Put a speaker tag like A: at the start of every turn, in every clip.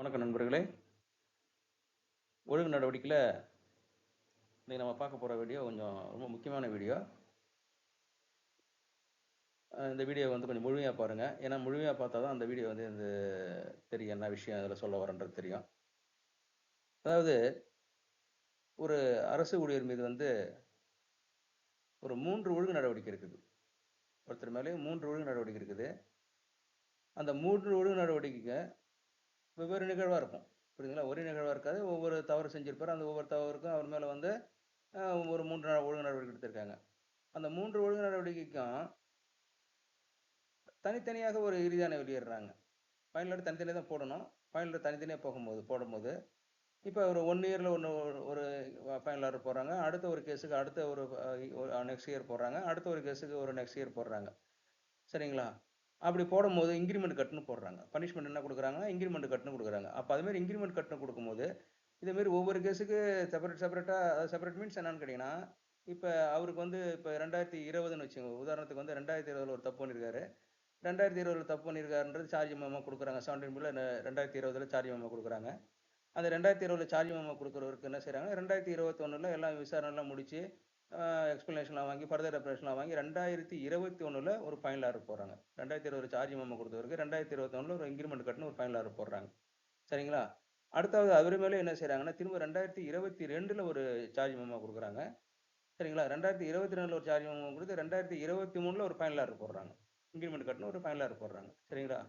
A: வணக்கம் நண்பர்களே. ஒழுங்கு நடவடிக்கையில் இன்னைக்கு நம்ம பார்க்க போகிற வீடியோ கொஞ்சம் ரொம்ப முக்கியமான வீடியோ. இந்த வீடியோ வந்து கொஞ்சம் முழுமையாக பாருங்கள் ஏன்னா முழுமையாக பார்த்தா தான் அந்த வீடியோ வந்து இந்த தெரியும் என்ன விஷயம் அதில் சொல்ல வரன்றது தெரியும். அதாவது ஒரு அரசு ஊழியர் மீது வந்து ஒரு மூன்று ஒழுங்கு நடவடிக்கை இருக்குது. ஒருத்தர் மேலே மூன்று ஒழுங்கு நடவடிக்கை இருக்குது. அந்த மூன்று ஒழுங்கு நடவடிக்கைக்கு வெவ்வேறு நிகழ்வாக இருக்கும். புரியுதுங்களா? ஒரே நிகழ்வாக இருக்காது. ஒவ்வொரு தவறு செஞ்சிருப்பார். அந்த ஒவ்வொரு தவறுக்கும் அவர் மேலே வந்து ஒரு மூன்று நாள் ஒழுங்கு நடவடிக்கை எடுத்திருக்காங்க. அந்த மூன்று ஒழுங்கு நடவடிக்கைக்கும் தனித்தனியாக ஒரு இறுதியான வெளியிடுறாங்க ஃபைனலோட தனித்தனியாக தான் போடணும். ஃபைனலில் தனித்தனியாக போகும்போது போடும்போது இப்போ ஒரு ஒன் இயரில் ஒன்று ஒரு ஃபைனல் ஆர்டர் போடுறாங்க. அடுத்த ஒரு கேஸுக்கு அடுத்த ஒரு நெக்ஸ்ட் இயர் போடுறாங்க. அடுத்த ஒரு கேஸுக்கு ஒரு நெக்ஸ்ட் இயர் போடுறாங்க. சரிங்களா? அப்படி போடும்போது இன்க்ரிமெண்ட் கட்டுன்னு போடுறாங்க. பனிஷ்மெண்ட் என்ன கொடுக்குறாங்கன்னா இன்க்ரிமெண்ட் கட்டுன்னு கொடுக்குறாங்க. அப்போ அதுமாதிரி இன்க்ரிமெண்ட் கட்டுன்னு கொடுக்கும்போது இதேமாரி ஒவ்வொரு கேஸுக்கு செப்பரேட் செப்பரேட்டாக செப்பரேட் மீன்ஸ் என்னன்னு கேட்டிங்கன்னா இப்போ அவருக்கு வந்து இப்போ ரெண்டாயிரத்தி இருபதுன்னு வச்சுக்கோங்க. உதாரணத்துக்கு வந்து ரெண்டாயிரத்தி இருபதில் ஒரு தப்பு பண்ணியிருக்காரு ரெண்டாயிரத்தி இருபதில் தப்பு பண்ணியிருக்காருன்றது சார்ஜ் மெமோ கொடுக்குறாங்க. செவன்டீன் பில்ல ரெண்டாயிரத்தி இருபதில் சார்ஜ் மாமா கொடுக்குறாங்க. அந்த ரெண்டாயிரத்தி இருபதுல சார்ஜ் மாமா கொடுக்குறவருக்கு என்ன செய்கிறாங்க ரெண்டாயிரத்தி இருபத்தொன்னுல எல்லாம் விசாரணைலாம் முடித்து எக்ஸ்ப்ளனேஷன்லாம் வாங்கி ஃபர்தர் ரெப்ரேஷன்லாம் வாங்கி ரெண்டாயிரத்தி இருபத்தி ஒன்றில் ஒரு ஃபைனல் ஆர்டர் போடுறாங்க. ரெண்டாயிரத்தி இருபது சார்ஜ் மெமோ கொடுத்தவருக்கு ரெண்டாயிரத்தி இருபத்தொன்னில் ஒரு இன்க்ரிமெண்ட் கட்டணும் ஒரு ஃபைனல் ஆர்டர் போடுறாங்க. சரிங்களா? அடுத்தாவது அவர் மேலே என்ன செய்கிறாங்கன்னா திரும்ப ரெண்டாயிரத்தி இருபத்தி ரெண்டில் ஒரு சார்ஜ் மெமோ கொடுக்குறாங்க. சரிங்களா? ரெண்டாயிரத்தி இருபத்தி ரெண்டில் ஒரு சார்ஜ் மெமோ கொடுத்து ரெண்டாயிரத்தி இருபத்தி மூணில் ஒரு ஃபைனல் ஆர்டர் போடுறாங்க. இன்க்ரிமெண்ட் கட்டணும் ஒரு ஃபைனல் ஆர்டர் போடுறாங்க. சரிங்களா?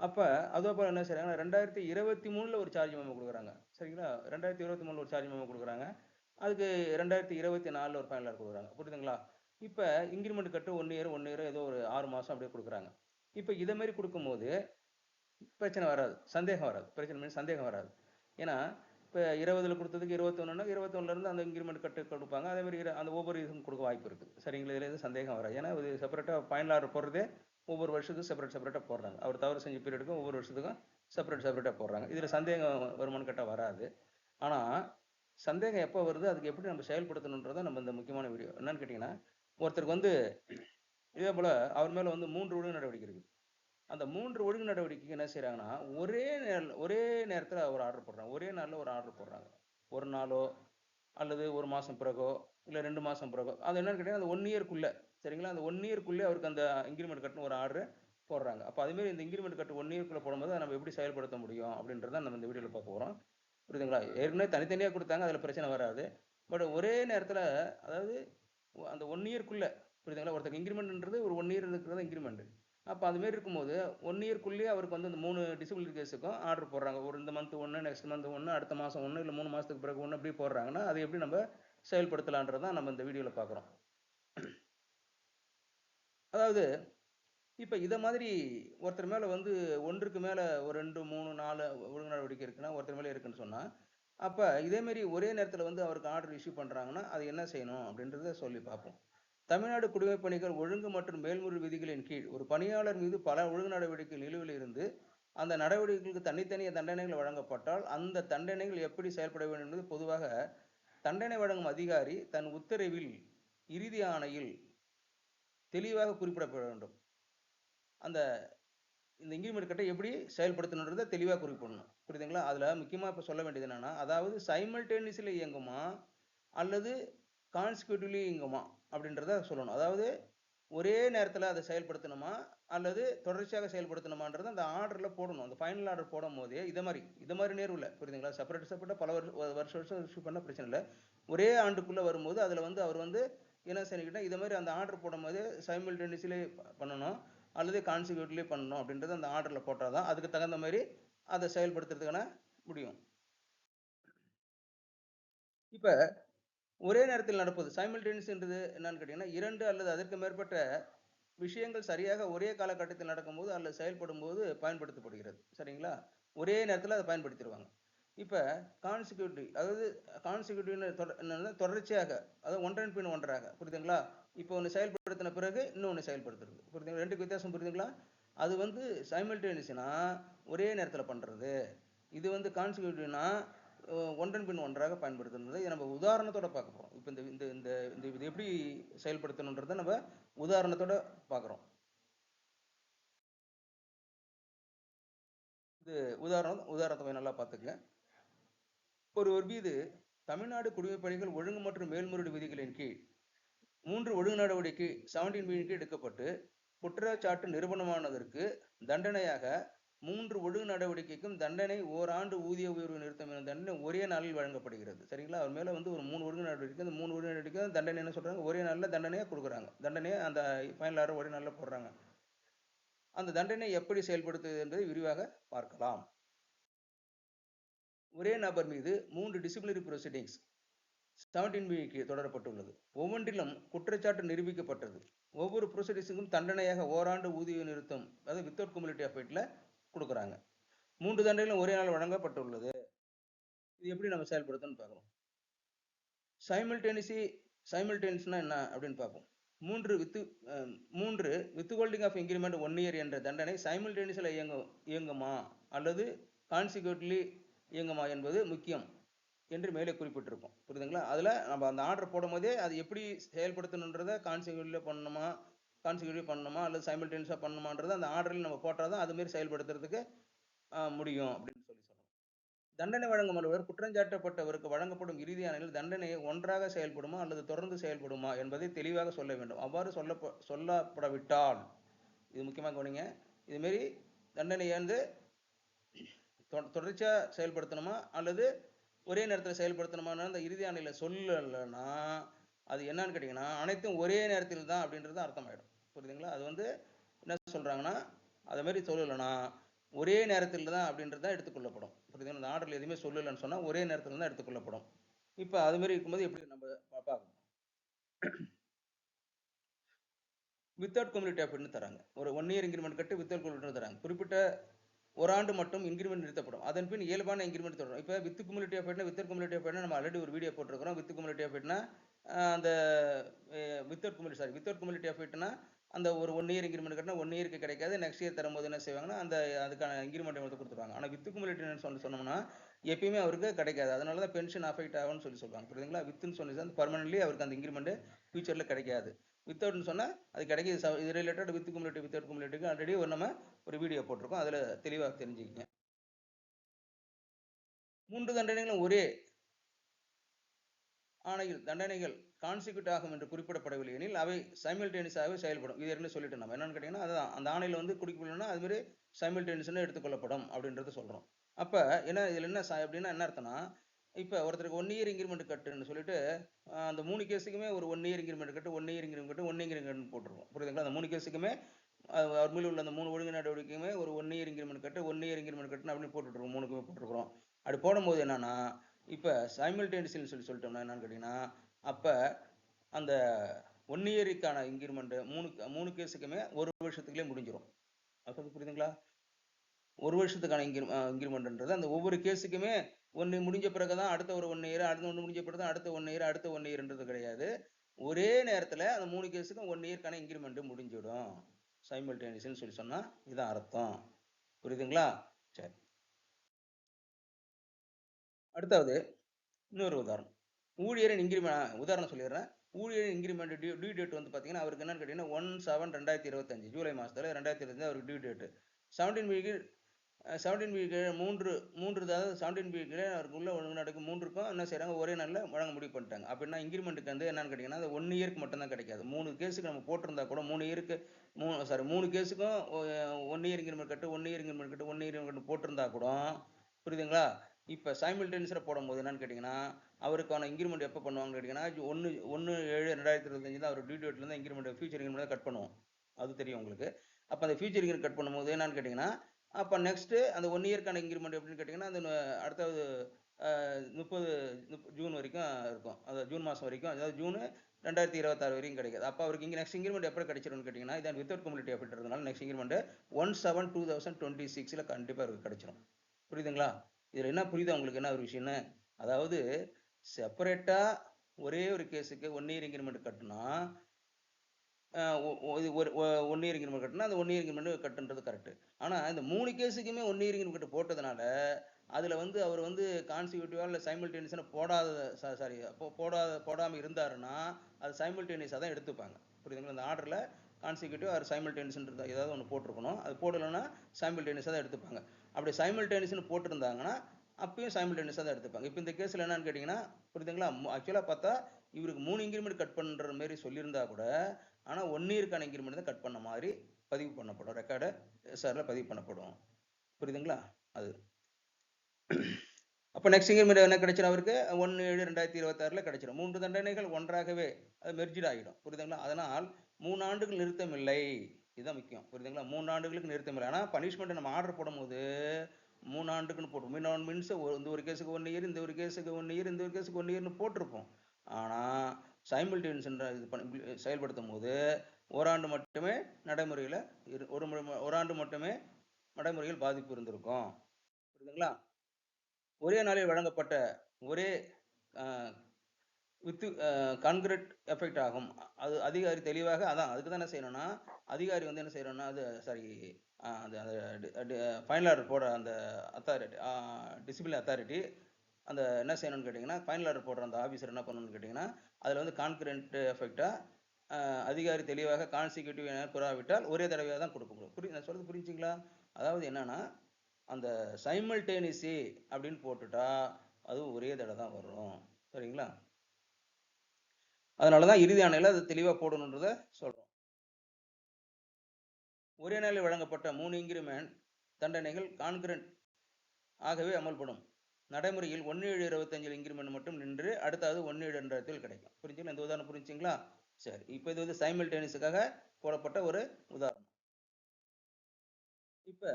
A: அப்போ அதே போல் என்ன செய்கிறாங்கன்னா ரெண்டாயிரத்தி இருபத்தி மூணில் ஒரு சார்ஜ் மெமோ கொடுக்குறாங்க. சரிங்களா? ரெண்டாயிரத்தி இருபத்தி மூணில் ஒரு சார்ஜ் மெமோ கொடுக்குறாங்க. அதுக்கு ரெண்டாயிரத்தி இருபத்தி நாலில் ஒரு ஃபைனல் கொடுக்குறாங்க. புரியுதுங்களா? இப்போ increment cut one year one year ஏதோ ஒரு ஆறு மாதம் அப்படியே கொடுக்குறாங்க. இப்போ இதை மாரி கொடுக்கும்போது பிரச்சனை வராது. சந்தேகம் வராது. பிரச்சனை மீன்ஸ் சந்தேகம் வராது. ஏன்னா இப்போ இருபதில் கொடுத்ததுக்கு இருபத்தொன்னுனா இருபத்தொன்னுலேருந்து அந்த இன்க்ரிமெண்ட் கட்டு கொடுப்பாங்க. அதேமாதிரி அந்த ஒவ்வொரு இதுக்கும் கொடுக்க வாய்ப்பு இருக்குது. சரிங்களா? இதில் எதுவும் சந்தேகம் வராது. ஏன்னா இது செப்பரேட்டாக ஃபைனல் ஆர்டர் போடுறதே ஒவ்வொரு வருஷத்துக்கும் செப்பரேட் செப்பரேட்டாக போடுறாங்க. அவர் தவறு செஞ்ச பீரியடுக்கும் ஒவ்வொரு வருஷத்துக்கும் செப்பரேட் செப்பரேட்டாக போடுறாங்க. இதில் சந்தேகம் வருமானு கேட்டால் வராது. ஆனால் சந்தேகம் எப்போ வருது அதுக்கு எப்படி நம்ம செயல்படுத்தணுன்றதை நம்ம இந்த முக்கியமான வீடியோ. என்னன்னு கேட்டிங்கன்னா ஒருத்தருக்கு வந்து இதே போல் அவர் மேலே வந்து மூன்று ஒழுங்கு நடவடிக்கை இருக்குது அந்த மூன்று ஒழுங்கு நடவடிக்கைக்கு என்ன செய்கிறாங்கன்னா ஒரே நேர ஒரே நேரத்தில் ஒரு ஆர்டர் போடுறாங்க. ஒரே நாளில் ஒரு ஆர்டர் போடுறாங்க. ஒரு நாளோ அல்லது ஒரு மாதம் பிறகோ இல்லை ரெண்டு மாதம் பிறகோ. அது என்னன்னு கேட்டிங்கன்னா அந்த ஒன் இயர்க்குள்ளே சரிங்களா? அந்த ஒன் இயர்க்குள்ளே அவருக்கு அந்த இன்க்ரிமெண்ட் கட்டணும் ஒரு ஆர்டர் போடுறாங்க. அப்போ அதுமாரி இந்த இன்க்ரிமெண்ட் கட்டு ஒன் இயர்க்குள்ளே போடும்போது அதை நம்ம எப்படி செயல்படுத்த முடியும் அப்படின்றத நம்ம இந்த வீடியோவில் பார்க்க போகிறோம் புரியுதுங்களா? ஏற்கனவே தனித்தனியாக கொடுத்தாங்க அதில் பிரச்சனை வராது. பட் ஒரே நேரத்தில் அதாவது அந்த ஒன் இயர்க்குள்ளே புரியுதுங்களா? ஒருத்தருக்கு இன்க்ரிமெண்ட்ன்றது ஒரு ஒன் இயர் இருக்கிறது இன்க்ரிமெண்ட் அப்போ அதுமாரி இருக்கும்போது ஒன் இயர்க்குள்ளேயே அவருக்கு வந்து அந்த மூணு டிசபிலிட்டி கேஸுக்கும் ஆர்டர் போடுறாங்க. ஒரு இந்த மந்த் ஒன்று நெக்ஸ்ட் மந்த் ஒன்று அடுத்த மாதம் ஒன்று இல்லை மூணு மாதத்துக்கு பிறகு ஒன்று அப்படி போடுறாங்கன்னா அதை எப்படி நம்ம செயல்படுத்தலான்றதான் நம்ம இந்த வீடியோவில் பார்க்குறோம். அதாவது இப்போ இதை மாதிரி ஒருத்தர் மேலே வந்து ஒன்றுக்கு மேலே ஒரு ரெண்டு மூணு நாலு ஒழுங்கு நடவடிக்கை இருக்குன்னா ஒருத்தர் மேலே இருக்குன்னு சொன்னால் அப்போ இதேமாரி ஒரே நேரத்தில் வந்து அவருக்கு ஆர்டர் இஷ்யூ பண்ணுறாங்கன்னா அது என்ன செய்யணும் அப்படின்றத சொல்லி பார்ப்போம். தமிழ்நாடு குடிமைப் பணிகள் ஒழுங்கு மற்றும் மேல்முறை விதிகளின் கீழ் ஒரு பணியாளர் மீது பல ஒழுங்கு நடவடிக்கை நிலுவையில் இருந்து அந்த நடவடிக்கைகளுக்கு தனித்தனிய தண்டனைகள் வழங்கப்பட்டால் அந்த தண்டனைகள் எப்படி செயல்பட வேண்டும் என்பது பொதுவாக தண்டனை வழங்கும் அதிகாரி தன் உத்தரவில் இறுதி ஆணையில் தெளிவாக குறிப்பிடப்பட வேண்டும். அந்த இந்த இன்க்ரிமெண்ட் கட்டை எப்படி செயல்படுத்தணுன்றதை தெளிவாக குறிப்பிடணும். புரியுதுங்களா? அதில் முக்கியமாக இப்போ சொல்ல வேண்டியது என்னென்னா அதாவது சைமல்டேனியஸில் இயங்குமா அல்லது கான்ஸ்கியூட்டிவ்லி இயங்குமா அப்படின்றத சொல்லணும். அதாவது ஒரே நேரத்தில் அதை செயல்படுத்தணுமா அல்லது தொடர்ச்சியாக செயல்படுத்தணுமான்றது அந்த ஆர்டரில் போடணும். அந்த ஃபைனல் ஆர்டர் போடும் போதே இதை மாதிரி இது மாதிரி நேர்வு இல்லை. புரியுதுங்களா? செப்பரேட் செப்பரேட்டாக பல வருஷம் வருஷம் வருஷம் இஷ்யூ பண்ண பிரச்சனை இல்லை. ஒரே ஆண்டுக்குள்ளே வரும்போது அதில் வந்து அவர் வந்து என்ன செய்யணுக்கிட்டால் இதை மாதிரி அந்த ஆர்டர் போடும்போது சைமல்டேனியஸ்லி பண்ணணும். அல்லது கான்சிக்யூட்டிவ்லி பண்ணணும் அப்படின்றது அந்த ஆர்டரில் போட்டால் தான் அதுக்கு தகுந்த மாதிரி அதை செயல்படுத்துறதுக்கான முடியும். இப்போ ஒரே நேரத்தில் நடப்பது சைமில்டேனியஸ்ன்றது என்னன்னு கேட்டிங்கன்னா இரண்டு அல்லது அதற்கு மேற்பட்ட விஷயங்கள் சரியாக ஒரே காலகட்டத்தில் நடக்கும்போது அல்லது செயல்படும் போது பயன்படுத்தப்படுகிறது. சரிங்களா? ஒரே நேரத்தில் அதை பயன்படுத்திடுவாங்க. இப்போ கான்சிக்யூட்டிவ் அதாவது கான்சிக்யூட்டிவ்னு தொடர் தொடர்ச்சியாக அதாவது ஒன்றன் பின் ஒன்றாக புரியுதுங்களா? இப்போ ஒன்று செயல்படுத்தின பிறகு இன்னொன்று செயல்படுத்துறது புரியுதுங்களா ரெண்டுக்கு வித்தியாசம் புரியுதுங்களா? அது வந்து சைமல்டேனியஸ்னா ஒரே நேரத்தில் பண்ணுறது இது வந்து கான்சிக்யூட்டிவ்னா ஒன்றன் பின் ஒன்றாக பயன்படுத்துறது. இதை நம்ம உதாரணத்தோட பார்க்க போகிறோம் இப்போ இந்த இந்த இந்த இந்த இது எப்படி செயல்படுத்தணுன்றதை நம்ம உதாரணத்தோட பார்க்குறோம். இது உதாரணம் உதாரணத்தை நல்லா பார்த்துக்கங்க. ஒருவர் மீது தமிழ்நாடு குடிமைப்பணிகள் ஒழுங்கு மற்றும் மேல்முறையீடு விதிகளின் கீழ் மூன்று ஒழுங்கு நடவடிக்கை செவன்டீன் பின் கீழ் எடுக்கப்பட்டு குற்றச்சாட்டு நிறுவனமானதற்கு தண்டனையாக மூன்று ஒழுங்கு நடவடிக்கைக்கும் தண்டனை ஓராண்டு ஊதிய உயர்வு நிறுத்தம் எனும் தண்டனை ஒரே நாளில் வழங்கப்படுகிறது. சரிங்களா? அவர் மேலே வந்து ஒரு மூணு ஒழுங்கு நடவடிக்கை அந்த மூணு ஒழுங்கு நடவடிக்கை தண்டனை என்ன சொல்றாங்க? ஒரே நாளில் தண்டனையாக கொடுக்குறாங்க. தண்டனையை அந்த ஃபைனல் ஆர்டர் ஒரே நாளில் போடுறாங்க. அந்த தண்டனை எப்படி செயல்படுத்துவது என்பதை விரிவாக பார்க்கலாம். ஒரே நபர் மீது மூன்று டிசிப்ளினரி ப்ரொசீடிங்ஸ் செவன்டீன் பிக்கு தொடரப்பட்டுள்ளது. ஒவ்வொன்றிலும் குற்றச்சாட்டு நிரூபிக்கப்பட்டது. ஒவ்வொரு ப்ரொசீடிங்ஸுக்கும் தண்டனையாக ஓராண்டு ஊதிய நிறுத்தம் அதாவது வித்தவுட் குமுலேட்டிவ் எஃபெக்ட்ல கொடுக்குறாங்க. மூன்று தண்டனைகளும் ஒரே நாள் வழங்கப்பட்டுள்ளது. இது எப்படி நம்ம செயல்படுத்தணும்னு பார்க்கணும் சைமில்டேனிசி சைமில்டேனிஸ்னா என்ன அப்படின்னு பார்ப்போம். மூன்று வித்து மூன்று with holding of increment one year என்ற தண்டனை சைமில்டேனிஸில் இயங்கும் இயங்குமா? அல்லது கான்சிக்யூட்லி இயங்குமா என்பது முக்கியம் என்று மேலே குறிப்பிட்டிருக்கோம் புரியுதுங்களா? அதில் நம்ம அந்த ஆர்டர் போடும்போதே அது எப்படி செயல்படுத்தணுன்றதை கான்சிக்யூட்டில் பண்ணணுமா கான்சிக்யூட்டிவ் பண்ணணுமா அல்லது சைமல்டேனியஸாக பண்ணணுமான்றதை அந்த ஆர்டரில் நம்ம போட்டால் தான் அதுமாரி செயல்படுத்துறதுக்கு முடியும் அப்படின்னு சொல்லி சொல்லணும். தண்டனை வழங்கும் ஒருவர் குற்றஞ்சாட்டப்பட்டவருக்கு வழங்கப்படும் இறுதி தண்டனையை ஒன்றாக செயல்படுமா அல்லது தொடர்ந்து செயல்படுமா என்பதை தெளிவாக சொல்ல வேண்டும். அவ்வாறு சொல்ல சொல்லப்படவிட்டால் இது முக்கியமாக கவனிங்க இதுமாரி தண்டனை வந்து தொ- செயல்படுத்தணுமா? அல்லது ஒரே நேரத்தில் செயல்படுத்தணுமான்னு அந்த இறுதி ஆணையில சொல்லலைன்னா அது என்னன்னு கேட்டிங்கன்னா அனைத்தும் ஒரே நேரத்தில் தான் அப்படின்றது அர்த்தமாயிடும். புரியுதுங்களா? அது வந்து என்ன சொல்கிறாங்கன்னா அதை மாதிரி சொல்லலைன்னா ஒரே நேரத்தில் தான் அப்படின்றது தான் எடுத்துக்கொள்ளப்படும். புரியுதுங்களா? அந்த ஆர்டரில் எதுவுமே சொல்லலைன்னு சொன்னால் ஒரே நேரத்தில் தான் எடுத்துக்கொள்ளப்படும். இப்போ அது மாதிரி இருக்கும்போது எப்படி நம்ம பா- பார்க்கணும் வித்தவுட் கம்யூனிட்டி அப்படின்னு தராங்க. ஒரு one year increment cut without community தராங்க. குறிப்பிட்ட ஒரு ஆண்டு மட்டும் இன்கிரிமெண்ட் நிறுத்தப்படும். அதன் பின் இயல்பான இன்க்ரிமெண்ட் தொடரும். இப்போ வித் குமுலேட்டிவ் எஃபெக்ட்னா குமிலிட்டி ஆஃப் எஃபெக்ட்னா நம்ம ஆல்ரெடி ஒரு வீடியோ போட்டிருக்கிறோம். வித் குமுலேட்டிவ் எஃபெக்ட்னா அந்த without cumulate sorry without cumulative எஃபெக்ட்னா அந்த ஒரு ஒன் இயர் இன்க்ரிமெண்ட் கட்டினா ஒன் இயருக்கு கிடைக்காது. நெக்ஸ்ட் இயர் தரும்போது என்ன செய்வாங்கன்னா அந்த அதுக்கான இன்க்ரிமெண்ட் எடுத்து கொடுத்துருவாங்க. ஆனால் வித்து குமுலேட்டிவ் சொல்லி சொன்னோம்னா எப்பயுமே அவருக்கு கிடைக்காது. அதனால தான் பென்ஷன் அஃபெக்ட் ஆகும்னு சொல்லி சொல்லுவாங்க. புரியுதுங்களா? வித்துன்னு சொன்னது அந்த பர்மனெண்ட்லி அவருக்கு அந்த இன்க்ரிமெண்ட் ஃபியூச்சரில் கிடைக்காது. வித்தவுட்னு சொன்னா அது கிடைக்கிது. ச- இது related with cumulative without cumulative already ஒரு நம்ம ஒரு வீடியோ போட்டிருக்கோம். அதில் தெளிவாக தெரிஞ்சுக்கிங்க. மூன்று தண்டனைகளும் ஒரே ஆணையில் தண்டனைகள் கான்சிக்யூட் ஆகும் என்று குறிப்பிடப்படவில்லை எனில் அவை சைமில்டேனியஸாகவே செயல்படும். இது என்ன சொல்லிட்டு நம்ம. என்னன்னு கேட்டிங்கன்னா அதுதான். அந்த ஆணையில் வந்து குறிப்பிடலைன்னா அது மாதிரி எடுத்துக்கொள்ளப்படும் அப்படின்றத சொல்கிறோம் அப்போ என்ன இதில் என்ன அப்படின்னா என்ன அர்த்தம்னா இப்போ ஒருத்தருக்கு ஒன் இயர் இன்க்ரிமெண்ட் கட்டுன்னு சொல்லிட்டு அந்த மூணு கேஸுக்குமே ஒரு one year increment cut one year increment cut one year increment போட்டுருவோம். புரியுதுங்களா? அந்த மூணு கேஸுக்குமே அருமையில் உள்ள அந்த மூணு ஒழுங்கு நடவடிக்கையுமே ஒரு one year increment cut one year increment கட்டுன்னு அப்படின்னு போட்டுருக்கோம் மூணுக்குமே போட்டுருக்குறோம். அப்படி போடும்போது என்னன்னா இப்போ சைமில்டேனியஸ்னு சொல்லி சொல்லிட்டோம்னா என்னன்னு கேட்டிங்கன்னா அப்போ அந்த ஒன் இயருக்கான இன்க்ரிமெண்ட் மூணு மூணு கேஸுக்குமே ஒரு வருஷத்துக்குள்ளே முடிஞ்சிடும் அப்போ புரியுதுங்களா? ஒரு வருஷத்துக்கான இன்க்ரி இன்க்ரிமெண்ட்ன்றது அந்த ஒவ்வொரு கேஸுக்குமே ஒன்று முடிஞ்ச பிறகு தான் அடுத்த ஒரு ஒன் இயர் அடுத்த ஒன்று முடிஞ்ச பிறகு தான் அடுத்த ஒன் இயர் அடுத்த ஒன் இயர்ன்றது கிடையாது. ஒரே நேரத்தில் அந்த மூணு கேஸுக்கும் ஒன் இயர்க்கான இன்க்ரிமெண்ட் முடிஞ்சிடும். சைமல்டேனியஸ்னு சொல்லி சொன்னால் இதுதான் அர்த்தம். புரியுதுங்களா? சரி. அடுத்தாவது இன்னொரு உதாரணம். ஊழியரின் இன்க்ரிமெண்ட் உதாரணம் சொல்லிடுறேன். ஊழியரின் இன்க்ரிமெண்ட் டியூ டியூ டேட் வந்து பார்த்தீங்கன்னா அவருக்கு என்னன்னு கேட்டிங்கன்னா ஒன் செவன் ரெண்டாயிரத்தி இருபத்தஞ்சு ஜூலை மாதத்தில் ரெண்டாயிரத்தி இருபத்தஞ்சு அவருக்கு due date seventeen week seventeen week மூன்று மூன்று அதாவது செவன்டீன் பி அவருக்கு உள்ள ஒழுங்கு நடக்கும். மூன்றுக்கும் என்ன செய்கிறாங்க ஒரே நாளில் வழங்க முடிவு பண்ணிட்டாங்க. அப்படின்னா இன்க்ரிமெண்ட்டுக்கு வந்து என்னன்னு கேட்டிங்கன்னா அது ஒன் இயருக்கு மட்டும்தான் கிடைக்காது. மூணு கேஸுக்கு நம்ம போட்டிருந்தா கூட மூணு இயருக்கு மூணு சாரி மூணு கேஸுக்கும் one year increment cut one year increment cut one year increment போட்டிருந்தா கூட புரியுதுங்களா? இப்போ சைமில்டேனியஸில் போடும்போது என்னன்னு கேட்டிங்கன்னா அவருக்கான இன்க்ரிமெண்ட் எப்போ பண்ணுவாங்கன்னு கேட்டிங்கன்னா ஒன்று ஒன்று ஏழு ரெண்டாயிரத்தி இருபத்தஞ்சு தான் அவர் டியூ டேட்லேருந்து இன்க்ரிமெண்ட் ஃபியூச்சர் இன்க்ரிமெண்ட் கட் பண்ணுவோம். அது தெரியும் உங்களுக்கு. அப்போ அந்த ஃபியூச்சர் இன்க்ரிமெண்ட் கட் பண்ணும்போது என்னன்னு கேட்டிங்கன்னா அப்போ நெக்ஸ்ட்டு அந்த ஒன் இயர்க்கான இன்க்ரிமெண்ட் எப்படின்னு கேட்டிங்கன்னா அந்த அடுத்தது முப்பது ஜூன் வரைக்கும் இருக்கும். அதாவது ஜூன் மாதம் வரைக்கும். அதாவது ஜூன் ரெண்டாயிரத்தி இருபத்தாறு வரைக்கும் கிடைக்காது. அப்போ அவருக்கு இங்கே நெக்ஸ்ட் இன்க்ரிமெண்ட் எப்போ கிடைச்சிரும்னு கேட்டிங்கன்னா இதான் வித்தவுட் கம்யூனிட்டி அப்படின்றதுனால next increment one seven two thousand twenty சிக்ஸில் கண்டிப்பாக அவருக்கு கிடைச்சிரும். புரியுதுங்களா? இதில் என்ன புரியுது? உங்களுக்கு என்ன ஒரு விஷயம்னு? அதாவது செப்பரேட்டாக ஒரே ஒரு கேஸுக்கு ஒன் இயர் இன்க்ரிமெண்ட் கட்டினா இது ஒரு ஒன் இயர் இன்க்ரிமெண்ட் கட்டினா அந்த ஒன் இயர் இன்க்ரிமெண்ட் கட்டுன்றது கரெக்ட் ஆனால் இந்த மூணு கேஸுக்குமே ஒன் இயர் இன்க்ரிமெண்ட் போட்டதுனால அதில் வந்து அவர் வந்து கான்சிக்யூட்டிவாக இல்லை சைமில்டேனியஸாக போடாத சாரி போடாத போடாமல் இருந்தாருன்னா அது சைமில்டேனியஸாக தான் எடுத்துப்பாங்க. புரியுதுங்களா? இந்த ஆர்டரில் கான்சிக்யூட்டிவ் ஆர் சைமில்டேனியஸ்ன்றது ஏதாவது ஒன்று போட்டிருக்கணும். அது போடலைன்னா சைமில்டேனியஸாக தான் எடுத்துப்பாங்க. அப்படி சைமில்டேனியஸ்னு போட்டிருந்தாங்கன்னா அப்பயும் சைமில்டேனியஸாக தான் எடுத்துப்பாங்க. இப்போ இந்த கேஸில் என்னன்னு கேட்டிங்கன்னா புரியுதுங்களா? ஆக்சுவலாக பார்த்தா இவருக்கு மூணு இன்க்ரிமெண்ட் கட் பண்ணுற மாதிரி சொல்லியிருந்தா கூட ஆனால் ஒன் இயருக்கான இன்க்ரிமெண்ட் தான் கட் பண்ண மாதிரி பதிவு பண்ணப்படும். ரெக்கார்டை சாரில் பதிவு பண்ணப்படும். புரியுதுங்களா? அது. அப்போ நெக்ஸ்ட் இன்க்ரிமெண்ட் என்ன கிடைச்சிடும் அவருக்கு? ஒன்று ஏழு ரெண்டாயிரத்தி இருபத்தாறில் கிடைச்சிடும் மூன்று தண்டனைகள் ஒன்றாகவே அது மெர்ஜிட் ஆகிடும். புரியுதுங்களா? அதனால் மூணு ஆண்டுகள் நிறுத்தம் இல்லை. இதுதான் முக்கியம். புரியுதுங்களா? மூணு ஆண்டுகளுக்கு நிறுத்தம் இல்லை. ஆனால் பனிஷ்மெண்ட்டை நம்ம ஆர்டர் போடும்போது மூணு ஆண்டுக்குன்னு போட்டு மீன் மீன்ஸ் இந்த ஒரு கேஸுக்கு ஒன் இயர் இந்த ஒரு கேஸுக்கு ஒன் இயர் இந்த ஒரு கேஸுக்கு ஒன் இயர்னு போட்டிருப்போம். ஆனால் சைமில்டேனியஸ்ன்ற இது பண்ணி செயல்படுத்தும் போது ஓராண்டு மட்டுமே நடைமுறையில் இரு ஒரு முறை- ஓராண்டு மட்டுமே நடைமுறையில் பாதிப்பு இருந்திருக்கும். புரியுதுங்களா? ஒரே நாளில் வழங்கப்பட்ட ஒரே வித்து கான்கிரீட் எஃபெக்ட் ஆகும். அது அதிகாரி தெளிவாக அதான் அதுக்கு தான் என்ன செய்யணும்னா அதிகாரி வந்து என்ன செய்யணும்னா அது சாரி அந்த அந்த ஃபைனல் ஆர்டர் போட அந்த அத்தாரிட்டி டிசிப்ளின் அத்தாரிட்டி அந்த என்ன செய்யணும்னு கேட்டிங்கன்னா ஃபைனல் ஆர்டர் போடுற அந்த ஆஃபீஸர் என்ன பண்ணணும்னு கேட்டிங்கன்னா அதில் வந்து கான்கிரண்ட் எஃபெக்டாக அதிகாரி தெளிவாக கான்சிக்யூட்டிவ் என புறாவிட்டால் ஒரே தடவையாக தான் கொடுக்க முடியும். புரி நான் சொல்கிறது புரிஞ்சுங்களா? அதாவது என்னன்னா அந்த சைமல்டேனிசி அப்படின்னு போட்டுட்டா அதுவும் ஒரே தடவை தான் வரும். சரிங்களா? அதனால தான் இறுதி ஆணையில் அது தெளிவாக போடணுன்றத சொல்கிறோம் ஒரே நாளில் வழங்கப்பட்ட மூணு இன்கிரிமெண்ட் தண்டனைகள் கான்கிரண்ட் ஆகவே அமல்படும். நடைமுறையில் ஒன்று ஏழு இருபத்தஞ்சில் இன்கிரிமெண்ட் மட்டும் நின்று அடுத்தது ஒன்று ஏழு ரெண்டாயிரத்தில் கிடைக்கும். புரிஞ்சுங்களா? இந்த உதாரணம் புரிஞ்சுங்களா? சரி. இப்போ இது வந்து சைமல்டேனியஸுக்காக போடப்பட்ட ஒரு உதாரணம். இப்போ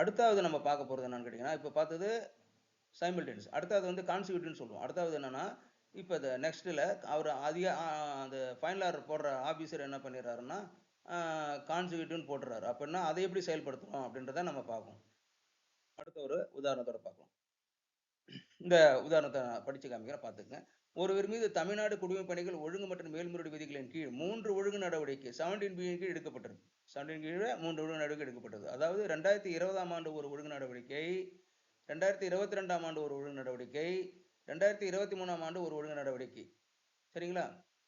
A: அடுத்தாவது நம்ம பார்க்க போகிறது என்னன்னு கேட்டிங்கன்னா இப்போ பார்த்தது சைமல்டேனியஸ் அடுத்தது வந்து கான்சிக்யூட்டிவ்னு சொல்லுவோம். அடுத்தாவது என்னன்னா இப்போ இந்த நெக்ஸ்ட்டில் அவர் அதிக அந்த ஃபைனல் ஆர்டர் போடுற ஆஃபீஸர் என்ன பண்ணிடுறாருன்னா கான்சிக்யூட்டிவ்னு போட்டுறாரு அப்படின்னா அதை எப்படி செயல்படுத்துகிறோம் அப்படின்றத நம்ம பார்ப்போம். அடுத்த ஒரு உதாரணத்தோட பார்க்கலாம். இந்த உதாரணத்தை நான் படிச்சு காமிக்கிறேன் பார்த்துக்கங்க. ஒருவர் மீது தமிழ்நாடு குடிமை பணிகள் ஒழுங்கு மற்றும் மேல்முறையீடு விதிகளின் கீழ் மூன்று ஒழுங்கு நடவடிக்கை செவன்டீன் பி கீழ் எடுக்கப்பட்டது. செவன்டீன் கீழே மூன்று ஒழுங்கு நடவடிக்கை எடுக்கப்பட்டது. அதாவது ரெண்டாயிரத்தி இருபதாம் ஆண்டு ஒரு ஒழுங்கு நடவடிக்கை ரெண்டாயிரத்தி இருபத்தி ரெண்டாம் ஆண்டு ஒரு ஒழுங்கு நடவடிக்கை ரெண்டாயிரத்தி இருபத்தி மூணாம் ஆண்டு ஒரு ஒழுங்கு நடவடிக்கை. சரிங்களா?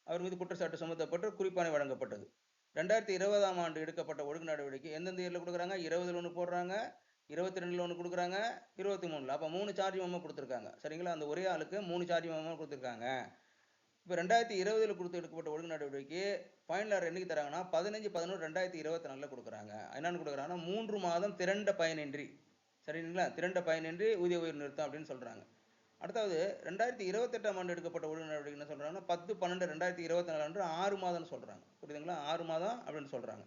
A: அவர் மீது குற்றச்சாட்டு சுமத்தப்பட்டு குறிப்பாணை வழங்கப்பட்டது. ரெண்டாயிரத்தி இருபதாம் ஆண்டு எடுக்கப்பட்ட ஒழுங்கு நடவடிக்கை எந்தெந்த இயரில் கொடுக்குறாங்க? இருபதுல ஒன்று போடுறாங்க. இருபத்தி ரெண்டில் ஒன்று கொடுக்குறாங்க இருபத்தி மூணில் அப்போ மூணு சார்ஜ் மெமோ கொடுத்துருக்காங்க. சரிங்களா? அந்த ஒரே ஆளுக்கு மூணு சார்ஜ் மெமோ கொடுத்துருக்காங்க. இப்போ ரெண்டாயிரத்தி இருபதில் கொடுத்து எடுக்கப்பட்ட ஒழுங்கு நடவடிக்கை ஃபைனல் என்றைக்கு என்னைக்கு தராங்கன்னா பதினஞ்சு பதினொன்று ரெண்டாயிரத்தி இருபத்தி நாலில் கொடுக்குறாங்க. என்னென்னு கொடுக்குறாங்கன்னா மூன்று மாதம் திரண்ட பயனின்றி. சரிங்களா? திரண்ட பயனின்றி ஊதிய உயர் நிறுத்தம் அப்படின்னு சொல்கிறாங்க அடுத்தது ரெண்டாயிரத்தி இருபத்தெட்டாம் ஆண்டு எடுக்கப்பட்ட ஒழுங்கு நடவடிக்கை என்ன பத்து பன்னெண்டு ரெண்டாயிரத்தி இருபத்தி நாலு அன்று ஆறு மாதம்னு சொல்கிறாங்க புரியுதுங்களா? ஆறு மாதம் அப்படின்னு சொல்கிறாங்க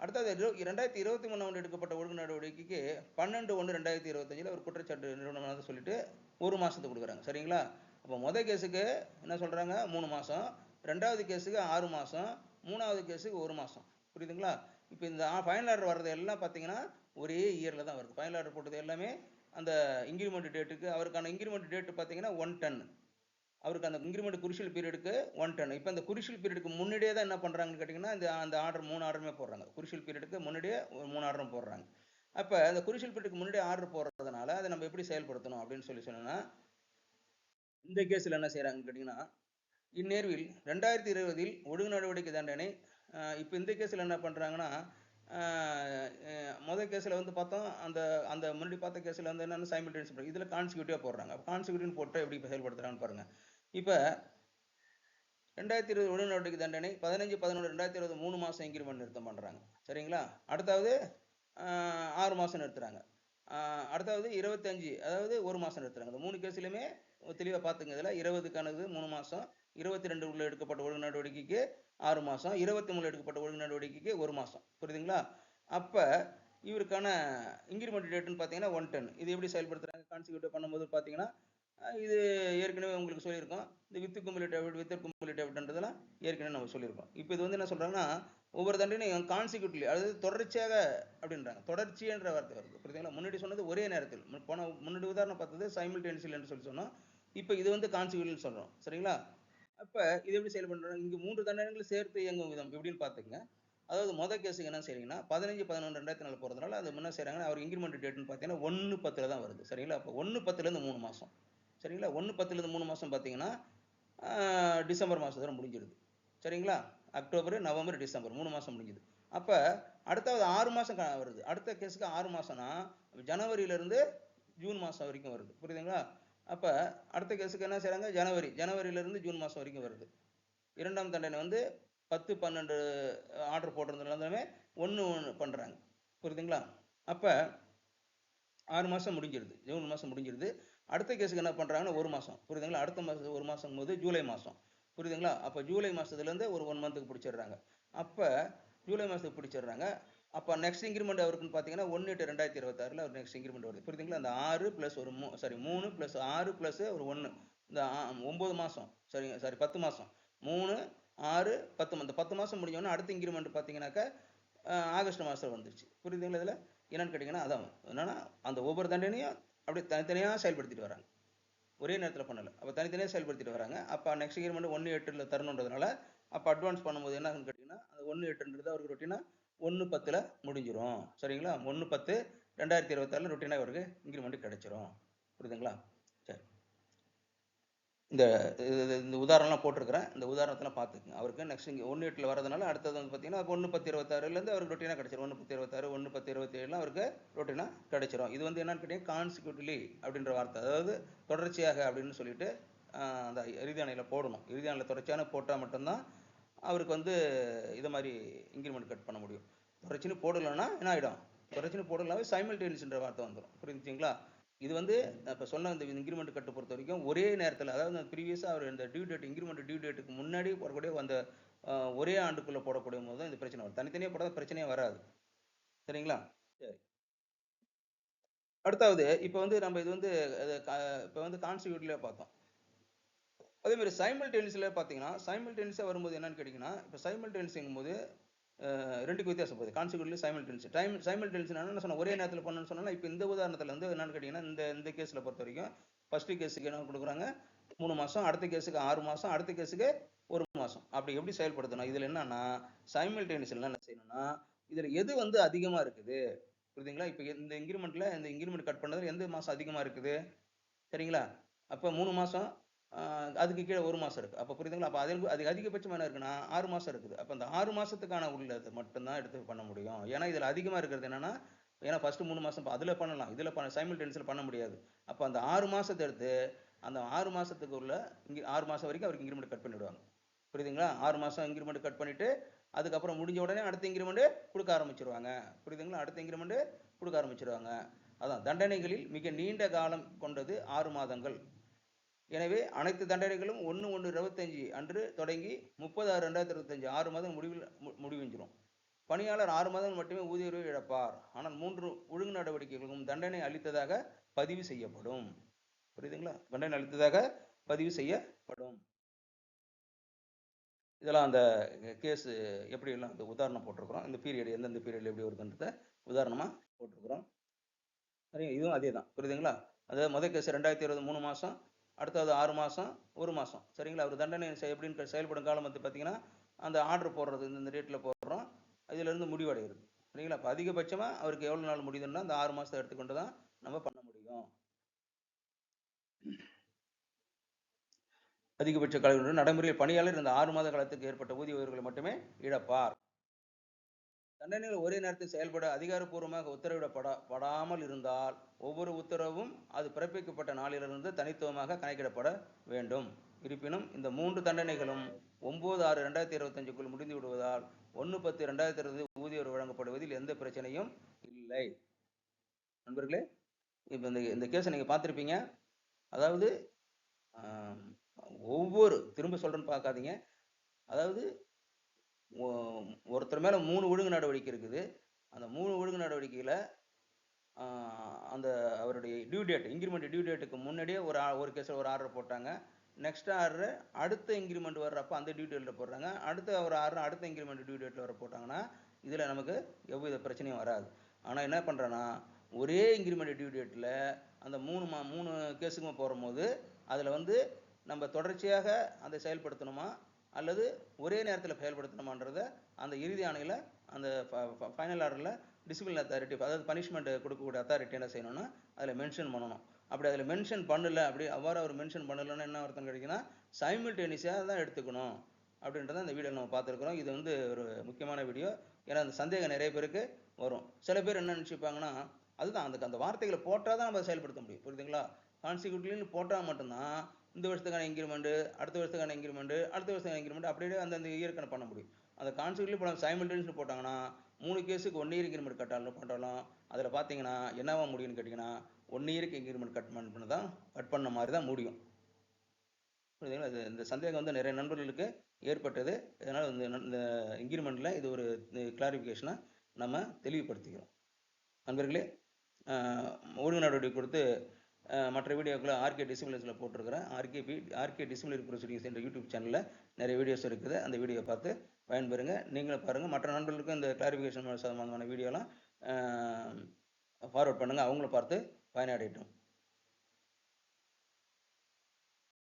A: அடுத்தது இரு- ரெண்டாயிரத்தி இருபத்தி மூணாம் ஆண்டு எடுக்கப்பட்ட ஒழுங்கு நடவடிக்கைக்கு பன்னெண்டு ஒன்று ரெண்டாயிரத்தி இருபத்தஞ்சில் ஒரு குற்றச்சாட்டு நிறுவனம் சொல்லிட்டு ஒரு மாதத்துக்கு கொடுக்குறாங்க. சரிங்களா? அப்போ முதல் கேஸுக்கு என்ன சொல்கிறாங்க மூணு மாதம் ரெண்டாவது கேஸுக்கு ஆறு மாதம் மூணாவது கேஸுக்கு ஒரு மாதம் புரியுதுங்களா? இப்போ இந்த ஃபைனல் ஆர்டர் வர்றது எல்லாம் பார்த்தீங்கன்னா ஒரே இயரில் தான் வருது. ஃபைனல் ஆர்டர் போட்டது எல்லாமே அந்த இன்க்ரிமெண்ட் டேட்டுக்கு அவருக்கான இன்க்ரிமெண்ட் டேட்டு பார்த்தீங்கன்னா ஒன் டன் அவருக்கு அந்த இன்க்ரிமெண்ட் குரிஷியல் பீரியடுக்கு ஒன் டன் இப்போ அந்த குரிஷியல் பீரியடுக்கு முன்னாடியே தான் என்ன பண்ணுறாங்கன்னு கேட்டிங்கன்னா இந்த அந்த ஆர்டர் மூணு ஆர்டருமே போடுறாங்க. குரிஷியல் பீரியடுக்கு முன்னாடியே ஒரு மூணு ஆர்டரும் போடுறாங்க. அப்போ அந்த குரிஷியல் பீரியடுக்கு முன்னாடியே ஆர்டர் போடுறதுனால அதை நம்ம எப்படி செயல்படுத்தணும் அப்படின்னு சொல்லி சொன்னோன்னா இந்த கேஸில் என்ன செய்கிறாங்கன்னு கேட்டிங்கன்னா இந்நேர்வில் ரெண்டாயிரத்தி இருபதில் ஒழுங்கு நடவடிக்கை தண்டனை இப்போ இந்த கேஸில் என்ன பண்ணுறாங்கன்னா முதல் கேஸில் வந்து பார்த்தோம் அந்த அந்த முன்னாடி பார்த்த கேஸில் வந்து என்னென்ன சைமில்டேனியஸ் இதில் கான்சிக்யூட்டிவாக போடுறாங்க. கான்சிக்யூட்டிவ் போட்டு எப்படி செயல்படுத்துறாங்கன்னு பாருங்க. இப்போ ரெண்டாயிரத்தி இருபது ஒழுங்கு நடவடிக்கை தண்டனை பதினஞ்சு பதினொன்று ரெண்டாயிரத்தி இருபது மூணு மாதம் இன்க்ரிமெண்ட் நிறுத்தம் பண்ணுறாங்க சரிங்களா? அடுத்தாவது ஆறு மாதம் நிறுத்துறாங்க. அடுத்தாவது இருபத்தஞ்சு அதாவது ஒரு மாதம் நிறுத்துறாங்க. இந்த மூணு கேஸ்லையுமே தெளிவாக பார்த்துங்க இதில் இருபதுக்கானது மூணு மாதம் இருபத்தி ரெண்டு உள்ள எடுக்கப்பட்ட ஒழுங்கு நடவடிக்கைக்கு ஆறு மாதம் இருபத்தி மூணு எடுக்கப்பட்ட ஒழுங்கு நடவடிக்கைக்கு ஒரு மாதம் புரியுதுங்களா? அப்போ இவருக்கான இன்க்ரிமெண்ட் டேட்டுன்னு பார்த்தீங்கன்னா ஒன் டென் இது எப்படி செயல்படுத்துகிறாங்க கான்சிக்யூட்டிவ் பண்ணும்போது பார்த்தீங்கன்னா இது ஏற்கனவே உங்களுக்கு சொல்லியிருக்கோம். இந்த வித்து கும்பலிட்டேவிட் வித்தர் கும்பலிட்டேவிட்ன்றதெல்லாம் ஏற்கனவே நம்ம சொல்லியிருக்கோம். இப்போ இது வந்து என்ன சொல்கிறாங்கன்னா ஒவ்வொரு தண்டனையும் கான்சிக்யூட்லி அதாவது தொடர்ச்சியாக அப்படின்றாங்க. தொடர்ச்சின்ற வார்த்தை வருது. புரியுதுங்களா? முன்னாடி சொன்னது ஒரே நேரத்தில். போன முன்னாடி உதாரணம் பார்த்தது சைமில்டேனியஸ்லி என்று சொல்லி சொன்னோம். இப்போ இது வந்து கான்சிக்யூட்னு சொல்கிறோம் சரிங்களா? அப்போ இது எப்படி செயல்படுறாங்க இங்கே மூன்று தண்டனைகள் சேர்த்து இயங்கும் விதம் எப்படின்னு பார்த்துக்கங்க. அதாவது மொதல் கேஸுக்கு என்ன செய்றீங்கன்னா பதினஞ்சு பதினொன்று ரெண்டாயிரத்தி நாலு போகிறதுனால அது முன்ன செய்கிறாங்கன்னா அவர் இன்க்ரிமெண்ட் டேட்னு பார்த்தீங்கன்னா ஒன்று பத்தில் தான் வருது. சரிங்களா? அப்போ ஒன்று பத்துலேருந்து மூணு மாதம் சரிங்களா? ஒன்று பத்துலேருந்து மூணு மாதம் பார்த்தீங்கன்னா டிசம்பர் மாதத்தோட முடிஞ்சிடுது. சரிங்களா? அக்டோபர் நவம்பர் டிசம்பர் மூணு மாதம் முடிஞ்சுது. அப்போ அடுத்தாவது ஆறு மாதம் வருது. அடுத்த கேஸுக்கு ஆறு மாதம்னா ஜனவரியிலேருந்து ஜூன் மாதம் வரைக்கும் வருது. புரியுதுங்களா? அப்போ அடுத்த கேஸுக்கு என்ன செய்கிறாங்க ஜனவரி. ஜனவரியிலேருந்து ஜூன் மாதம் வரைக்கும் வருது. இரண்டாம் தண்டனை வந்து பத்து பன்னெண்டு ஆர்டர் போட்டிருந்தாலுமே ஒன்று ஒன்று பண்ணுறாங்க புரியுதுங்களா? அப்போ ஆறு மாதம் முடிஞ்சிருது ஜூன் மாதம் முடிஞ்சிருது அடுத்த கேஸுக்கு என்ன பண்ணுறாங்கன்னா ஒரு மாதம் புரியுதுங்களா? அடுத்த மாதத்துக்கு ஒரு மாதம் போது ஜூலை மாதம் புரியுதுங்களா? அப்போ ஜூலை மாதத்துலேருந்து ஒரு ஒன் மந்த்துக்கு பிடிச்சிடுறாங்க. அப்போ ஜூலை மாதத்துக்கு பிடிச்சிடுறாங்க. அப்போ நெக்ஸ்ட் இன்க்ரிமெண்ட் அவருக்குன்னு பார்த்தீங்கன்னா ஒன்று எட்டு ரெண்டாயிரத்தி இருபத்தாறில் நெக்ஸ்ட் இன்க்ரிமெண்ட் வருது. புரியுதுங்களா? அந்த ஆறு ப்ளஸ் ஒரு மூ சாரி மூணு ப்ளஸ் ஆறு ப்ளஸ் ஒரு ஒன்று இந்த ஒம்பது மாதம் சரிங்க சாரி பத்து மாதம் மூணு ஆறு பத்து இந்த பத்து மாதம் முடிஞ்சோடனே அடுத்த இன்க்ரிமெண்ட் பார்த்தீங்கன்னாக்கா ஆகஸ்ட் மாதம் வந்துருச்சு. புரியுதுங்களா இதில்? என்னென்னு கேட்டிங்கன்னா அதான். என்னன்னா அந்த ஒவ்வொரு தண்டனையும் அப்படியே தனித்தனியாக செயல்படுத்திட்டு வராங்க. ஒரே நேரத்தில் பண்ணலை. அப்போ தனித்தனியாக செயல்படுத்திட்டு வராங்க. அப்போ நெக்ஸ்ட் இயர்மெண்ட் ஒன்று எட்டில் தரணுன்றதுனால அப்போ அட்வான்ஸ் பண்ணும்போது என்னன்னு கேட்டிங்கன்னா அந்த ஒன்று எட்டுன்றது அவருக்கு ரொட்டீனாக ஒன்று பத்தில் முடிஞ்சிடும் சரிங்களா? ஒன்று பத்து ரெண்டாயிரத்தி இருபத்தாறில் ரொட்டீனாக அவருக்கு இன்க்ரிமெண்ட் கிடச்சிரும். புரியுதுங்களா? இந்த இந்த உதாரணம்லாம் போட்டிருக்கிறேன். இந்த உதாரணத்தெல்லாம் பார்த்துக்குங்க. அவருக்கு நெக்ஸ்ட் இங்கே ஒன்று எட்டில் வரதுனால அடுத்தது வந்து பார்த்தீங்கன்னா ஒன்று பத்து இருபத்தாறுலேருந்து அவருக்கு ரொட்டீனாக கிடச்சிரும். ஒன்று பத்து இருபத்தாறு ஒன்று பத்து இருபத்தேழுலாம் அவருக்கு ரொட்டீனாக கிடச்சிரும். இது வந்து என்னன்னு கேட்டீங்கன்னா கான்சிக்யூட்டிவ்லி அப்படின்ற வார்த்தை. அதாவது தொடர்ச்சியாக அப்படின்னு சொல்லிட்டு அந்த இறுதியானையில் போடணும். இறுதியானையில் தொடர்ச்சியான போட்டால் மட்டும்தான் அவருக்கு வந்து இதை மாதிரி இன்க்ரிமெண்ட் கட் பண்ண முடியும். தொடர்ச்சின்னு போடலைன்னா என்ன ஆகிடும் தொடர்ச்சின்னு போடலாவே சைமல்டேனியஸ்ன்ற வார்த்தை வந்துடும் புரிஞ்சுங்களா இது வந்து இப்போ சொன்ன இந்த இன்க்ரிமெண்ட் கட்டு பொறுத்த வரைக்கும் ஒரே நேரத்தில் அதாவது ப்ரீவியஸாக அவர் இந்த டியூ டேட் இன்க்ரிமெண்ட் டியூ டேட்டுக்கு முன்னாடி போடக்கூடிய அந்த ஒரே ஆண்டுக்குள்ளே போடக்கூடிய போது தான் இந்த பிரச்சனை வரும். தனித்தனியாக போடாத பிரச்சனையே வராது. சரிங்களா? சரி. அடுத்தாவது இப்போ வந்து நம்ம இது வந்து இப்போ வந்து கான்ஸ்டியூட்லேயே பார்த்தோம். அதே மாதிரி சைமல் டென்னிஸில் பார்த்தீங்கன்னா சைமல் டென்னிஸாக வரும்போது என்னன்னு கேட்டிங்கன்னா இப்போ சைமல் டென்னிஸுங்கும் போது ரெண்டுக்கு வித்தியாசம் போகுது கான்சிக்வன்ட்லி சைமல்டென்சி டைம் சைமல்டென்சினா என்ன சொன்னால் ஒரே நேரத்தில் பண்ணணும்னு சொன்னால் இப்போ இந்த உதாரணத்தில் வந்து என்னன்னு கேட்டிங்கன்னா இந்த இந்த கேஸில் பொறுத்த வரைக்கும் ஃபஸ்ட்டு கேஸுக்கு என்ன கொடுக்குறாங்க? மூணு மாதம் அடுத்த கேஸுக்கு ஆறு மாதம் அடுத்த கேஸுக்கு ஒரு மாதம் அப்படி எப்படி செயல்படுத்தணும்? இதில் என்னன்னா சைமல்டென்சியில் என்ன செய்யணும்னா இதில் எது வந்து அதிகமாக இருக்குது? புரியுதுங்களா? இப்போ இந்த இன்க்ரிமெண்ட்டில் இந்த இன்க்ரிமெண்ட் கட் பண்ணதில் எந்த மாதம் அதிகமாக இருக்குது? சரிங்களா? அப்போ மூணு மாதம் அதுக்கு கீழே ஒரு மாதம் இருக்குது அப்போ புரியுதுங்களா? அப்போ அதில் அதுக்கு அதிகபட்சம் என்ன இருக்குன்னா ஆறு மாதம் இருக்குது. அப்போ அந்த ஆறு மாதத்துக்கான உள்ளது மட்டும்தான் எடுத்து பண்ண முடியும். ஏன்னா இதில் அதிகமாக இருக்கிறது என்னென்னா ஏன்னா ஃபஸ்ட்டு மூணு மாதம் அதில் பண்ணலாம். இதில் பண்ண சைமிள் டென்ஸில் பண்ண முடியாது. அப்போ அந்த ஆறு மாதத்தை எடுத்து அந்த ஆறு மாதத்துக்கு உள்ள இங்கே ஆறு மாதம் வரைக்கும் அவருக்கு இன்க்ரிமெண்ட் கட் பண்ணிவிடுவாங்க புரியுதுங்களா? ஆறு மாதம் இன்க்ரிமெண்ட் கட் பண்ணிவிட்டு அதுக்கப்புறம் முடிஞ்ச உடனே அடுத்த இன்க்ரிமெண்ட்டு கொடுக்க ஆரம்பிச்சிருவாங்க. புரியுதுங்களா? அடுத்த இன்க்ரிமெண்ட்டு கொடுக்க ஆரம்பிச்சிருவாங்க. அதான் தண்டனைகளில் மிக நீண்ட காலம் கொண்டது ஆறு மாதங்கள். எனவே அனைத்து தண்டனைகளும் ஒன்று ஒன்று இருபத்தஞ்சி அன்று தொடங்கி முப்பது ஆறு ரெண்டாயிரத்தி இருபத்தஞ்சி ஆறு மாதம் முடிவில் முடிவெஞ்சிரும். பணியாளர் ஆறு மாதம் மட்டுமே ஊதிய உயர்வு இழப்பார். ஆனால் மூன்று ஒழுங்கு நடவடிக்கைகளுக்கும் தண்டனை அளித்ததாக பதிவு செய்யப்படும். புரியுதுங்களா? தண்டனை அளித்ததாக பதிவு செய்யப்படும். இதெல்லாம் அந்த கேஸ் எப்படி எல்லாம் அந்த உதாரணம் போட்டிருக்கிறோம். இந்த பீரியட் எந்தெந்த பீரியடில் எப்படி வருதுன்றத உதாரணமாக போட்டிருக்கிறோம். சரிங்க இதுவும் அதே தான் புரியுதுங்களா? அதாவது முதல் கேஸ் ரெண்டாயிரத்தி இருபது மூணு மாதம் அடுத்தது ஆறு மாதம் ஒரு மாதம் சரிங்களா? அவர் தண்டனை எப்படின்னு செயல்படும் காலம் வந்து பார்த்தீங்கன்னா அந்த ஆர்டர் போடுறது இந்த ரேட்டில் போடுறோம். இதிலேருந்து முடிவடைகிறது. சரிங்களா? இப்போ அதிகபட்சமாக அவருக்கு எவ்வளோ நாள் முடியுதுன்னா அந்த ஆறு மாதத்தை எடுத்துக்கொண்டு தான் நம்ம பண்ண முடியும். அதிகபட்ச காலங்கள் நடைமுறையில் பணியாளர் இந்த ஆறு மாத காலத்துக்கு ஏற்பட்ட ஊதிய உயர்வுகளை மட்டுமே இழப்பார். தண்டனைகள் ஒரே நேரத்தில் செயல்பட அதிகாரப்பூர்வமாக உத்தரவிடப்பட படாமல் இருந்தால் ஒவ்வொரு உத்தரவும் அது பிறப்பிக்கப்பட்ட நாளிலிருந்து தனித்துவமாக கணக்கிடப்பட வேண்டும். இருப்பினும் இந்த மூன்று தண்டனைகளும் ஒன்பது ஆறு ரெண்டாயிரத்தி இருபத்தஞ்சுக்குள் முடிந்து விடுவதால் ஒன்று பத்து ரெண்டாயிரத்தி இருபது ஊதியம் வழங்கப்படுவதில் எந்த பிரச்சனையும் இல்லை. நண்பர்களே இப்போ இந்த இந்த கேஸை நீங்கள் பார்த்துருப்பீங்க. அதாவது ஒவ்வொரு திரும்ப சொல்கிறேன்னு பார்க்காதீங்க. அதாவது ஒருத்தர் மேலே மூணு ஒழுங்கு நடவடிக்கை இருக்குது. அந்த மூணு ஒழுங்கு நடவடிக்கையில் அந்த அவருடைய டியூ டேட் இன்க்ரிமெண்ட் டியூ டேட்டுக்கு முன்னாடியே ஒரு ஒரு கேஸில் ஒரு ஆர்டர் போட்டாங்க. நெக்ஸ்ட் ஆர்டர் அடுத்த இன்க்ரிமெண்ட் வர்றப்போ அந்த டியூ டேட்டில் போடுறாங்க. அடுத்த ஒரு ஆர்டர் அடுத்த இன்க்ரிமெண்ட் டியூ டேட்டில் வர போட்டாங்கன்னா இதில் நமக்கு எவ்வித பிரச்சனையும் வராது. ஆனால் என்ன பண்ணுறேன்னா ஒரே இன்க்ரிமெண்ட் டியூ டேட்டில் அந்த மூணு மா மூணு கேஸுக்குமே போகும்போது அதில் வந்து நம்ம தொடர்ச்சியாக அதை செயல்படுத்தணுமா? அல்லது ஒரே நேரத்தில் செயல்படுத்தணுமான்றத அந்த இறுதி ஆணையில் அந்த ஃபைனல் ஆர்டரில் டிசிப்ளின் அத்தாரிட்டி அதாவது பனிஷ்மெண்ட் கொடுக்கக்கூடிய அத்தாரிட்டி என்ன செய்யணும்னா அதில் மென்ஷன் பண்ணணும். அப்படி அதில் மென்ஷன் பண்ணல அப்படி அவ்வாறு அவர் மென்ஷன் பண்ணலைன்னா என்ன அர்த்தம் கிடைக்குன்னா சைமில்டேனியஸாக தான் எடுத்துக்கணும். அப்படின்றத அந்த வீடியோ நம்ம பார்த்துருக்குறோம். இது வந்து ஒரு முக்கியமான வீடியோ. ஏன்னா அந்த சந்தேகம் நிறைய பேருக்கு வரும். சில பேர் என்ன நினச்சிப்பாங்கன்னா அதுதான் அந்த அந்த வார்த்தைகளை போட்டால் தான் நம்ம செயல்படுத்த முடியும். புரியுதுங்களா? கான்சிக்யூட்டிவ்னு போட்டால் மட்டும்தான் இந்த வருஷத்துக்கான இன்க்ரிமெண்ட் அடுத்த வருஷத்துக்கான இன்க்ரிமெண்ட் அடுத்த வருஷத்துக்கான இன்க்ரிமெண்ட் அப்படியே அந்த அந்த இயற்கை பண்ண முடியும். அந்த கான்சிக்யூட்டிவ் படம் சைமல்டேனியஸ் போட்டாங்கன்னா மூணு கேஸுக்கு ஒன் இயர் இன்க்ரிமெண்ட் கட்டாலும் பண்ணுறோம் அதில் பார்த்தீங்கன்னா என்னவா முடியும்னு கேட்டிங்கன்னா ஒன் இயருக்கு இன்க்ரிமெண்ட் கட் பண்ண தான் கட் பண்ண மாதிரி தான் முடியும். புரியுதுங்களா? இது இந்த சந்தேகம் வந்து நிறைய நண்பர்களுக்கு ஏற்பட்டது. இதனால் இந்த இந்த இன்க்ரிமெண்ட்டில் இது ஒரு கிளாரிஃபிகேஷனை நம்ம தெளிவுபடுத்திக்கிறோம். நண்பர்களே ஒழுங்கு நடவடிக்கை கொடுத்து மற்ற வீடியோக்களை ஆர்கே டிசிப்ளின்ஸில் போட்டிருக்கிறேன். RK P RK discipline proceedings என்ற யூடியூப் சேனலில் நிறைய வீடியோஸ் இருக்குது. அந்த வீடியோ பார்த்து பயன்பெறுங்க. நீங்களும் பாருங்கள் மற்ற நண்பர்களுக்கும் இந்த கிளாரிஃபிகேஷன் சம்பந்தமான வீடியோலாம் ஃபார்வர்ட் பண்ணுங்கள் அவங்களும் பார்த்து பயனடையட்டும்.